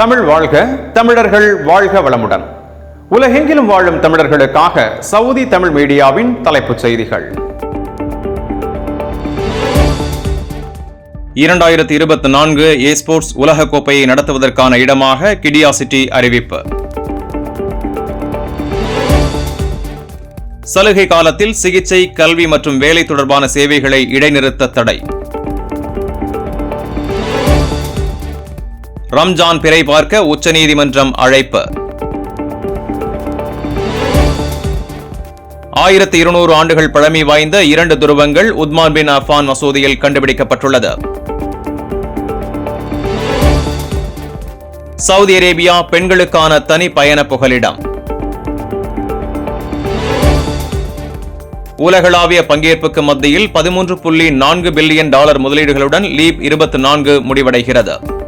தமிழ் வாழ்க தமிழர்கள் வாழ்க வளமுடன். உலகெங்கிலும் வாழும் தமிழர்களுக்காக சவுதி தமிழ் மீடியாவின் தலைப்புச் செய்திகள். இரண்டாயிரத்தி இருபத்தி நான்கு ஏ ஸ்போர்ட்ஸ் உலகக்கோப்பையை நடத்துவதற்கான இடமாக கிடியா சிட்டி அறிவிப்பு. சலுகை காலத்தில் சிகிச்சை கல்வி மற்றும் வேலை தொடர்பான சேவைகளை இடைநிறுத்த தடை. ரம்ஜான் பிறை பார்க்க உச்சநீதிமன்றம் அழைப்பு. ஆயிரத்தி இருநூறு ஆண்டுகள் பழமை வாய்ந்த இரண்டு துருவங்கள் உத்மான் பின் அஃபான் மசூதியில் கண்டுபிடிக்கப்பட்டுள்ளது. சவுதி அரேபியா பெண்களுக்கான தனி பயண புகலிடம். உலகளாவிய பங்கேற்புக்கு மத்தியில் பதிமூன்று புள்ளி நான்கு பில்லியன் டாலர் முதலீடுகளுடன் லீப் இருபத்தி நான்கு முடிவடைகிறது.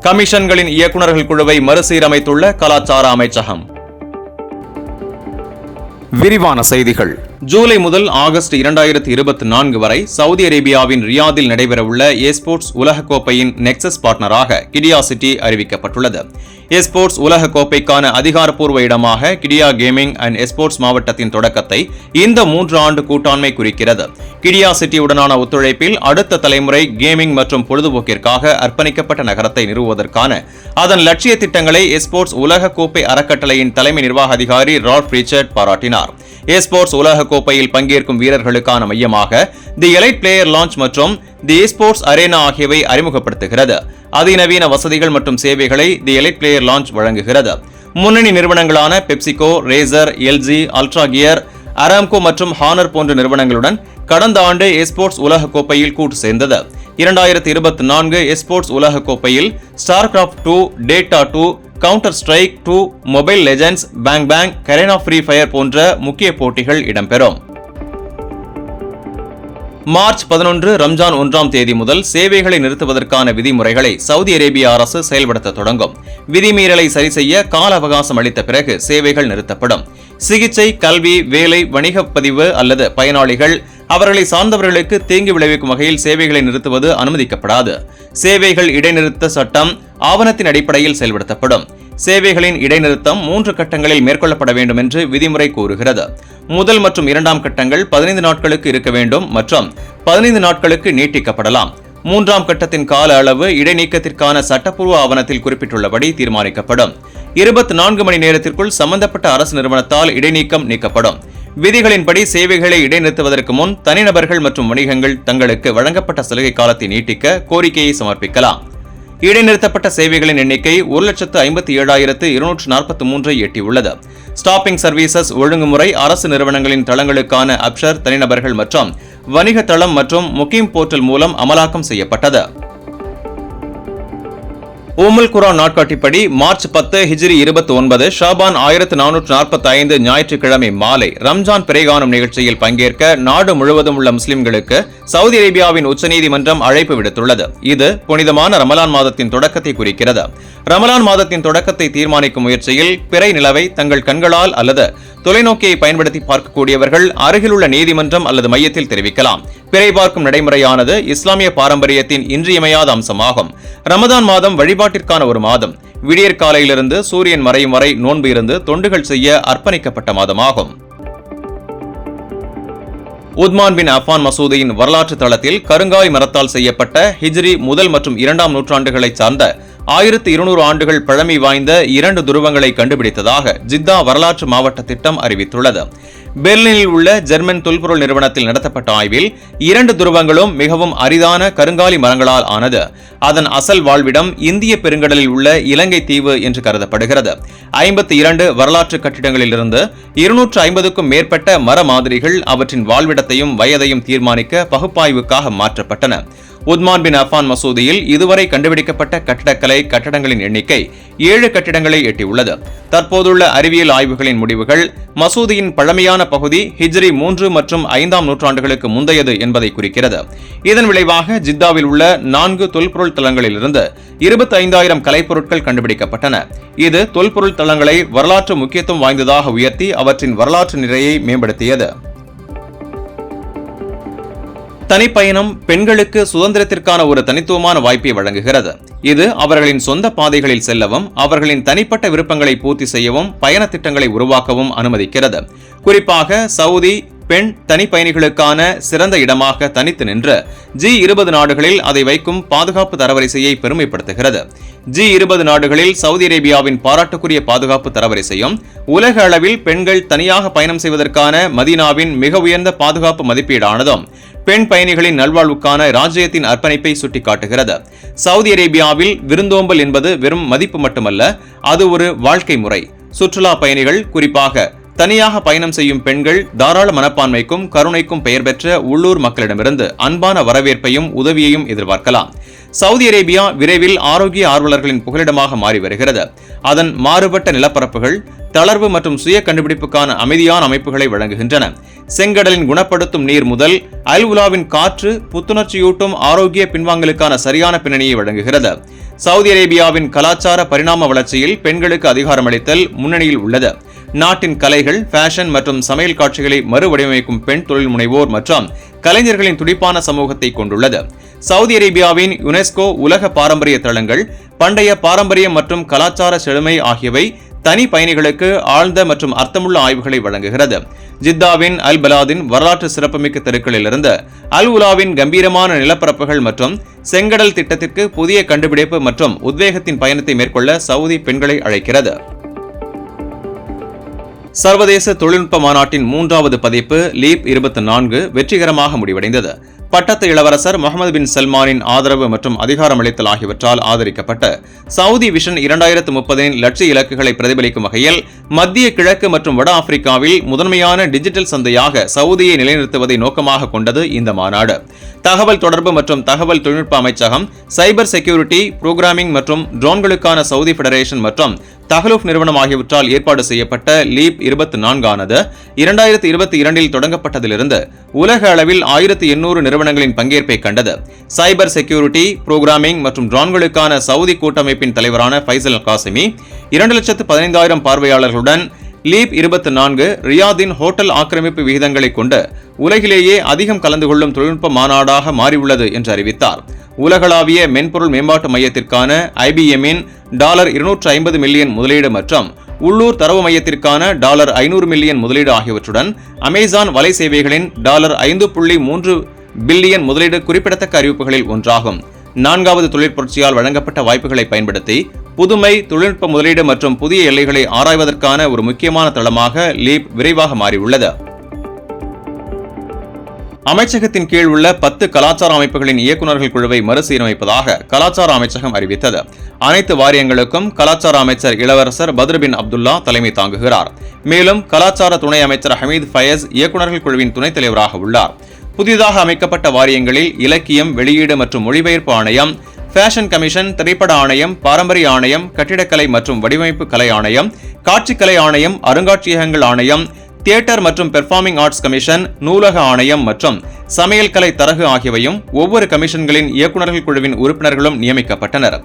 கமிஷன்களின் இயக்குநர்கள் குழுவை மறுசீரமைத்துள்ள கலாச்சார அமைச்சகம். விரிவான செய்திகள். ஜூலை முதல் ஆகஸ்ட் இரண்டாயிரத்தி இருபத்தி நான்கு வரை சவுதி அரேபியாவின் ரியாதில் நடைபெறவுள்ள ஏஸ்போர்ட்ஸ் உலகக்கோப்பையின் நெக்ஸஸ் பார்ட்னராக கிடியா சிட்டி அறிவிக்கப்பட்டுள்ளது. எஸ்போர்ட்ஸ் உலகக்கோப்பைக்கான அதிகாரப்பூர்வ இடமாக கிடியா கேமிங் அண்ட் எஸ்போர்ட்ஸ் மாவட்டத்தின் தொடக்கத்தை இந்த மூன்று ஆண்டு கூட்டாண்மை குறிக்கிறது. கிடியா சிட்டியுடனான ஒத்துழைப்பில் அடுத்த தலைமுறை கேமிங் மற்றும் பொழுதுபோக்கிற்காக அர்ப்பணிக்கப்பட்ட நகரத்தை நிறுவுவதற்கான அதன் லட்சிய திட்டங்களை எஸ்போர்ட்ஸ் உலகக்கோப்பை அறக்கட்டளையின் தலைமை நிர்வாக அதிகாரி ரால்ஃப் ரிச்சர்ட் பாராட்டினார். எஸ்போர்ட்ஸ் உலகக்கோப்பையில் பங்கேற்கும் வீரர்களுக்கான மையமாக தி எலைட் பிளேயர் லான்ச் மற்றும் தி எஸ்போர்ட்ஸ் அரேனா ஆகியவை அறிமுகப்படுத்துகிறது. அதிநவீன வசதிகள் மற்றும் சேவைகளை தி எலைட் பிளேயர் லான்ச் வழங்குகிறது. முன்னணி நிறுவனங்களான PepsiCo Razer LG Ultra Gear Aramco மற்றும் ஹானர் போன்ற நிறுவனங்களுடன் கடந்த ஆண்டு எஸ்போர்ட்ஸ் உலக கோப்பையில் கூட்டு சேர்ந்தது. இரண்டாயிரத்தி இருபத்தி நான்கு எஸ்போர்ட்ஸ் உலக கோப்பையில் StarCraft two Dota two Counter Strike two Mobile Legends Bang Bang Garena Free Fire போன்ற முக்கிய போட்டிகள் இடம்பெறும். மார்ச் பதினொன்று ரம்ஜான் ஒன்றாம் தேதி முதல் சேவைகளை நிறுத்துவதற்கான விதிமுறைகளை சவுதி அரேபிய அரசு செயல்படுத்த தொடங்கும். விதிமீறலை சரி செய்ய கால அவகாசம் அளித்த பிறகு சேவைகள் நிறுத்தப்படும். சிகிச்சை கல்வி வேலை வணிகப் பதிவு அல்லது பயனாளிகள் அவர்களை சார்ந்தவர்களுக்கு தீங்கு விளைவிக்கும் வகையில் சேவைகளை நிறுத்துவது அனுமதிக்கப்படாது. சேவைகள் இடைநிறுத்த சட்டம் ஆவணத்தின் அடிப்படையில் செயல்படுத்தப்படும். சேவைகளின் இடைநிறுத்தம் மூன்று கட்டங்களில் மேற்கொள்ளப்பட வேண்டும் என்று விதிமுறை கூறுகிறது. முதல் மற்றும் இரண்டாம் கட்டங்கள் பதினைந்து நாட்களுக்கு இருக்க வேண்டும் மற்றும் பதினைந்து நாட்களுக்கு நீட்டிக்கப்படலாம். மூன்றாம் கட்டத்தின் கால அளவு இடைநீக்கத்திற்கான சட்டப்பூர்வ ஆவணத்தில் குறிப்பிட்டுள்ளபடி தீர்மானிக்கப்படும். இருபத்தி நான்கு மணி நேரத்திற்குள் சம்பந்தப்பட்ட அரசு நிறுவனத்தால் இடைநீக்கம் நீக்கப்படும். விதிகளின்படி சேவைகளை இடைநிறுத்துவதற்கு முன் தனிநபர்கள் மற்றும் வணிகங்கள் தங்களுக்கு வழங்கப்பட்ட சலுகை காலத்தை நீட்டிக்க கோரிக்கையை சமர்ப்பிக்கலாம். இடைநிறுத்தப்பட்ட சேவைகளின் எண்ணிக்கை ஒரு லட்சத்து ஐம்பத்தி ஏழாயிரத்து இருநூற்று நாற்பத்தி மூன்றை எட்டியுள்ளது. ஸ்டாப்பிங் சர்வீசஸ் ஒழுங்குமுறை அரசு நிறுவனங்களின் தளங்களுக்கான அப்ஷர் தனிநபர்கள் மற்றும் வணிக தளம் மற்றும் முக்கிம் போர்ட்டல் மூலம் அமலாக்கம் செய்யப்பட்டது. ஓமல் குரா நாட்காட்டிப்படி மார்ச் பத்து ஹிஜ்ரி இருபத்தி ஒன்பது ஷாபான் ஆயிரத்து நானூற்று நாற்பத்தி ஐந்து ஞாயிற்றுக்கிழமை மாலை ரம்ஜான் பிரேகானம் நிகழ்ச்சியில் பங்கேற்க நாடு முழுவதும் உள்ள முஸ்லிம்களுக்கு சவுதி அரேபியாவின் உச்சநீதிமன்றம் அழைப்பு விடுத்துள்ளது. இது புனிதமான ரமலான் மாதத்தின் தொடக்கத்தை குறிக்கிறது. ரமலான் மாதத்தின் தொடக்கத்தை தீர்மானிக்கும் முயற்சியில் பிறை நிலவை தங்கள் கண்களால் அல்லது தொலைநோக்கியை பயன்படுத்தி பார்க்கக்கூடியவர்கள் அருகிலுள்ள நீதிமன்றம் அல்லது மையத்தில் தெரிவிக்கலாம். பிறை பார்க்கும் நடைமுறையானது இஸ்லாமிய பாரம்பரியத்தின் இன்றியமையாத அம்சமாகும். ரமதான் மாதம் வழிபாட்டிற்கான ஒரு மாதம். விடியற் காலையிலிருந்து சூரியன் மறையும் வரை நோன்பு இருந்து தொண்டுகள் செய்ய அர்ப்பணிக்கப்பட்ட மாதமாகும். உத்மான் பின் அஃபான் மசூதியின் வரலாற்று தளத்தில் கருங்காய் மரத்தால் செய்யப்பட்ட ஹிஜ்ரி முதல் மற்றும் இரண்டாம் நூற்றாண்டுகளைச் சார்ந்த ஆயிரத்தி இருநூறு ஆண்டுகள் பழமை வாய்ந்த இரண்டு துருவங்களை கண்டுபிடித்ததாக ஜித்தா வரலாற்று மாவட்ட திட்டம் அறிவித்துள்ளது. பெர்லினில் உள்ள ஜெர்மன் தொல்பொருள் நிறுவனத்தில் நடத்தப்பட்ட ஆய்வில் இரண்டு துருவங்களும் மிகவும் அரிதான கருங்காலி மரங்களால் ஆனது. அதன் அசல் வாழ்விடம் இந்திய பெருங்கடலில் உள்ள இலங்கை தீவு என்று கருதப்படுகிறது. ஐம்பத்தி இரண்டு வரலாற்று கட்டிடங்களிலிருந்து இருநூற்று ஐம்பதுக்கும் மேற்பட்ட மர மாதிரிகள் அவற்றின் வாழ்விடத்தையும் வயதையும் தீர்மானிக்க பகுப்பாய்வுக்காக மாற்றப்பட்டன. உத்மான் பின் அஃபான் மசூதியில் இதுவரை கண்டுபிடிக்கப்பட்ட கட்டடக்கலை கட்டடங்களின் எண்ணிக்கை ஏழு கட்டிடங்களை எட்டியுள்ளது. தற்போதுள்ள அறிவியல் ஆய்வுகளின் முடிவுகள் மசூதியின் பழமையான பகுதி ஹிஜ்ரி மூன்று மற்றும் ஐந்தாம் நூற்றாண்டுகளுக்கு முந்தையது என்பதை குறிக்கிறது. இதன் விளைவாக ஜித்தாவில் உள்ள நான்கு தொல்பொருள் தளங்களிலிருந்து இருபத்தி ஐந்தாயிரம் கலைப்பொருட்கள் கண்டுபிடிக்கப்பட்டன. இது தொல்பொருள் தளங்களை வரலாற்று முக்கியத்துவம் வாய்ந்ததாக உயர்த்தி அவற்றின் வரலாற்று நிறையை மேம்படுத்தியது. தனிப்பயணம் பெண்களுக்கு சுதந்திரத்திற்கான ஒரு தனித்துவமான வாய்ப்பை வழங்குகிறது. இது அவர்களின் சொந்த பாதைகளில் செல்லவும் அவர்களின் தனிப்பட்ட விருப்பங்களை பூர்த்தி செய்யவும் பயண திட்டங்களை உருவாக்கவும் அனுமதிக்கிறது. குறிப்பாக சவுதி பெண் தனிப்பயணிகளுக்கான சிறந்த இடமாக தனித்து நின்று ஜி இருபது நாடுகளில் அதை வைக்கும் பாதுகாப்பு தரவரிசையை பெருமைப்படுத்துகிறது. ஜி இருபது நாடுகளில் சவுதி அரேபியாவின் பாராட்டுக்குரிய பாதுகாப்பு தரவரிசையும் உலக அளவில் பெண்கள் தனியாக பயணம் செய்வதற்கான மதீனாவின் மிக உயர்ந்த பாதுகாப்பு மதிப்பீடானதும் பெண் பயணிகளின் நல்வாழ்வுக்கான ராஜ்யத்தின் அர்ப்பணிப்பை சுட்டிக்காட்டுகிறது. சவுதி அரேபியாவில் விருந்தோம்பல் என்பது வெறும் மதிப்பு மட்டுமல்ல அது ஒரு வாழ்க்கை முறை. சுற்றுலா பயணிகள் குறிப்பாக தனியாக பயணம் செய்யும் பெண்கள் தாராள மனப்பான்மைக்கும் கருணைக்கும் பெயர் பெற்ற உள்ளூர் மக்களிடமிருந்து அன்பான வரவேற்பையும் உதவியையும் எதிர்பார்க்கலாம். சவுதி அரேபியா விரைவில் ஆரோக்கிய ஆர்வலர்களின் புகலிடமாக மாறி வருகிறது. அதன் மாறுபட்ட நிலப்பரப்புகள் தளர்வு மற்றும் சுய கண்டுபிடிப்புக்கான அமைதியான அமைப்புகளை வழங்குகின்றன. செங்கடலின் குணப்படுத்தும் நீர் முதல் அல் உலாவின் காற்று புத்துணர்ச்சியூட்டும் ஆரோக்கிய பின்வாங்கலுக்கான சரியான பின்னணியை வழங்குகிறது. சவுதி அரேபியாவின் கலாச்சார பரிணாம வளர்ச்சியில் பெண்களுக்கு அதிகாரமளித்தல் முன்னணியில் உள்ளது. நாட்டின் கலைகள் ஃபேஷன் மற்றும் சமையல் காட்சிகளை மறுவடிவமைக்கும் பெண் தொழில் முனைவோர் மற்றும் கலைஞர்களின் துடிப்பான சமூகத்தை கொண்டுள்ளது. சவுதி அரேபியாவின் யுனெஸ்கோ உலக பாரம்பரிய தளங்கள் பண்டைய பாரம்பரியம் மற்றும் கலாச்சார செழுமை ஆகியவை தனி பயணிகளுக்கு ஆழ்ந்த மற்றும் அர்த்தமுள்ள ஆய்வுகளை வழங்குகிறது. ஜித்தாவின் அல் பலாதின் வரலாற்று சிறப்புமிக்க தெருக்களிலிருந்து அல் உலாவின் கம்பீரமான நிலப்பரப்புகள் மற்றும் செங்கடல் திட்டத்திற்கு புதிய கண்டுபிடிப்பு மற்றும் உத்வேகத்தின் பயணத்தை மேற்கொள்ள சவுதி பெண்களை அழைக்கிறது. சர்வதேச தொழில்நுட்ப மாநாட்டின் மூன்றாவது பதிப்பு லீப் இருபத்தி நான்கு வெற்றிகரமாக முடிவடைந்தது. பட்டத்து இளவரசர் முகமது பின் சல்மானின் ஆதரவு மற்றும் அதிகாரமளித்தல் ஆகியவற்றால் ஆதரிக்கப்பட்ட சவுதி விஷன் இரண்டாயிரத்து முப்பதின் லட்சிய இலக்குகளை பிரதிபலிக்கும் வகையில் மத்திய கிழக்கு மற்றும் வட ஆப்பிரிக்காவில் முதன்மையான டிஜிட்டல் சந்தையாக சவுதியை நிலைநிறுத்துவதை நோக்கமாக கொண்டது இந்த மாநாடு. தகவல் தொடர்பு மற்றும் தகவல் தொழில்நுட்ப அமைச்சகம் சைபர் செக்யூரிட்டி புரோகிராமிங் மற்றும் ட்ரோன்களுக்கான சவுதி ஃபெடரேஷன் மற்றும் தகலூப் நிறுவனம் ஆகியவற்றால் ஏற்பாடு செய்யப்பட்ட லீப் இருபத்தி நான்கானது இரண்டாயிரத்தி இருபத்தி இரண்டில் தொடங்கப்பட்டதிலிருந்து உலக அளவில் ஆயிரத்தி எண்ணூறு நிறுவனங்களின் பங்கேற்பை கண்டது. சைபர் செக்யூரிட்டி புரோகிராமிங் மற்றும் ட்ரான்களுக்கான சவுதி கூட்டமைப்பின் தலைவரான ஃபைசல் காசிமி இரண்டு லட்சத்து பதினைந்தாயிரம் பார்வையாளர்களுடன் லீப் இருபத்தி நான்கு ரியாதின் ஹோட்டல் ஆக்கிரமிப்பு விகிதங்களை கொண்டு உலகிலேயே அதிகம் கலந்து கொள்ளும் தொழில்நுட்ப மாநாடாக மாறியுள்ளது என்று அறிவித்தார். உலகளாவிய மென்பொருள் மேம்பாட்டு மையத்திற்கான ஐபிஎம்மின் டாலர் இருநூற்று ஐம்பது மில்லியன் முதலீடு மற்றும் உள்ளூர் தரவு மையத்திற்கான டாலர் ஐநூறு மில்லியன் முதலீடு ஆகியவற்றுடன் அமேசான் வலை சேவைகளின் டாலர் ஐந்து புள்ளி மூன்று பில்லியன் முதலீடு குறிப்பிடத்தக்க அறிவிப்புகளில் ஒன்றாகும். நான்காவது தொழிற்புரட்சியால் வழங்கப்பட்ட வாய்ப்புகளை பயன்படுத்தி புதுமை தொழில்நுட்ப முதலீடு மற்றும் புதிய எல்லைகளை ஆராய்வதற்கான ஒரு முக்கியமான தளமாக லீப் விரைவாக மாறியுள்ளது. அமைச்சகத்தின் கீழ் உள்ள பத்து கலாச்சார அமைப்புகளின் இயக்குநர்கள் குழுவை மறுசீரமைப்பதாக கலாச்சார அமைச்சகம் அறிவித்தது. அனைத்து வாரியங்களுக்கும் கலாச்சார அமைச்சர் இளவரசர் பத்ருபின் அப்துல்லா தலைமை தாங்குகிறார். மேலும் கலாச்சார துணை அமைச்சர் ஹமீத் ஃபயஸ் இயக்குநர்கள் குழுவின் துணைத் தலைவராக உள்ளார். புதிதாக அமைக்கப்பட்ட வாரியங்களில் இலக்கியம் வெளியீடு மற்றும் மொழிபெயர்ப்பு ஆணையம் ஃபேஷன் கமிஷன் திரைப்பட ஆணையம் பாரம்பரிய ஆணையம் கட்டிடக்கலை மற்றும் வடிவமைப்பு கலை ஆணையம் காட்சிக்கலை ஆணையம் அருங்காட்சியகங்கள் ஆணையம் தியேட்டர் மற்றும் பெர்ஃபார்மிங் ஆர்ட்ஸ் கமிஷன் நூலக ஆணையம் மற்றும் சமையல் கலை தரகு ஆகியவையும் ஒவ்வொரு கமிஷன்களின் இயக்குநர்கள் குழுவின் உறுப்பினர்களும் நியமிக்கப்பட்டனர்.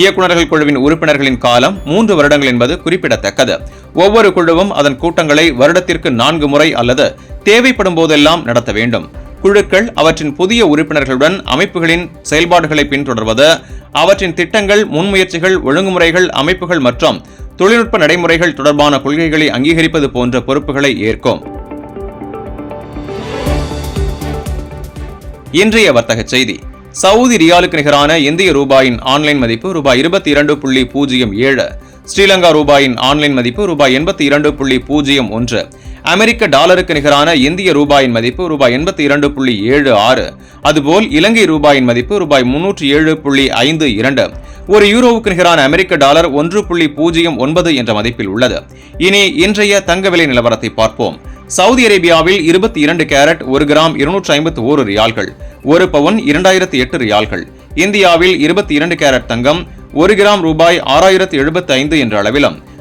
இயக்குநர்கள் குழுவின் உறுப்பினர்களின் காலம் மூன்று வருடங்கள் என்பது குறிப்பிடத்தக்கது. ஒவ்வொரு குழுவும் அதன் கூட்டங்களை வருடத்திற்கு நான்கு முறை அல்லது தேவைப்படும் போதெல்லாம் நடத்த வேண்டும். குழுக்கள் அவற்றின் புதிய உறுப்பினர்களுடன் அமைப்புகளின் செயல்பாடுகளை பின்தொடர்வது அவற்றின் திட்டங்கள் முன்முயற்சிகள் ஒழுங்குமுறைகள் அமைப்புகள் மற்றும் தொழில்நுட்ப நடைமுறைகள் தொடர்பான கொள்கைகளை அங்கீகரிப்பது போன்ற பொறுப்புகளை ஏற்கும். இன்றைய வர்த்தக செய்தி. சவுதி ரியாலுக்கு நிகரான இந்திய ரூபாயின் ஆன்லைன் மதிப்பு ரூபாய் இருபத்தி இரண்டு புள்ளி பூஜ்ஜியம் ஏழு ஸ்ரீலங்கா ரூபாயின் ஆன்லைன் மதிப்பு ரூபாய் எண்பத்தி இரண்டு புள்ளி பூஜ்ஜியம் ஒன்று அமெரிக்க டாலருக்கு நிகரான இந்திய ரூபாயின் மதிப்பு ரூபாய் எண்பத்தி இரண்டு புள்ளி ஏழு ஆறு அதுபோல் இலங்கை ரூபாயின் மதிப்பு ரூபாய் முன்னூற்றி ஏழு புள்ளி ஐந்து இரண்டு. ஒரு யூரோவுக்கு நிகரான அமெரிக்க டாலர் ஒன்று புள்ளி பூஜ்ஜியம் ஒன்பது என்ற மதிப்பில் உள்ளது. இனி இன்றைய தங்க விலை நிலவரத்தை பார்ப்போம். சவுதி அரேபியாவில் இருபத்தி இரண்டு கேரட் ஒரு கிராம் இருநூற்று ஐம்பத்தி ஓரு ரியால்கள் ஒரு பவுன் இரண்டாயிரத்தி எட்டு ரியால்கள். இந்தியாவில் இருபத்தி இரண்டு கேரட் தங்கம் ஒரு கிராம் ரூபாய் ஆறாயிரத்து எழுபத்தி ஐந்து என்ற அளவிலும்.